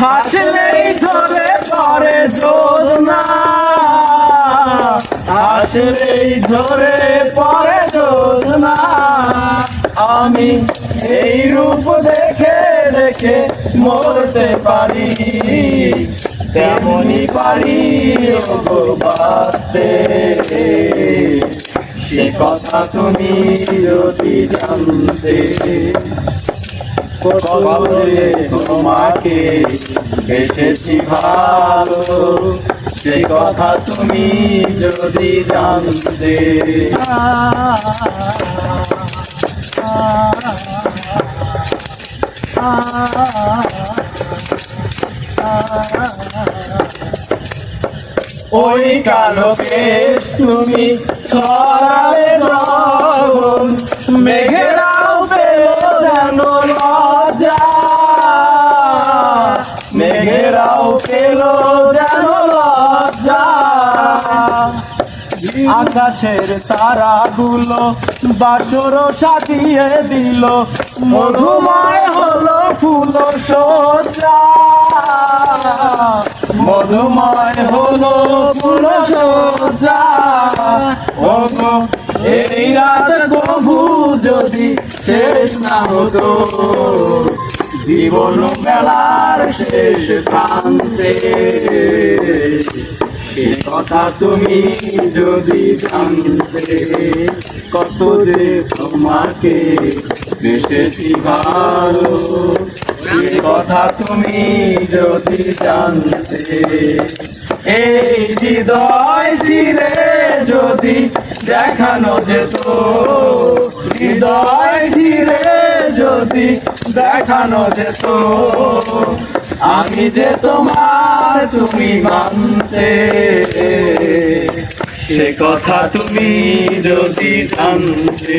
হাসলেই ঝরে পরে জোৎস্না। আসলেই ঝরে পরে জোৎস্না। আমি এই রূপ দেখে দেখে মরতে পারি। তেমনি পারি বাঁচতে সে কথা তুমি যদি জানতে তোমাকে বেসেছি ভালো। সে কথা তুমি যদি জানতে। ওই কালোকে তুমি ছড়ালে মেঘেরাও পেল যেন আকাশের তারাগুলো বাসর সাজিয়ে দিল। মধুময় হলো ফুল মধুময় হলো ফুল সজ্জা ও এই রাত প্রভু যদি শেষ না হতো, জীবন মেলার শেষ প্রান্তে। কথা তুমি যদি জানতে কত যে তোমাকে বেসেছি ভালো। কথা তুমি যদি জানতে, এই হৃদয় ছিঁড়ে যদি দেখানো যেত, হৃদয় ধীরে যদি দেখানো যেত, আমি যে তোমার তুমি মানতে, সে কথা তুমি যদি জানতে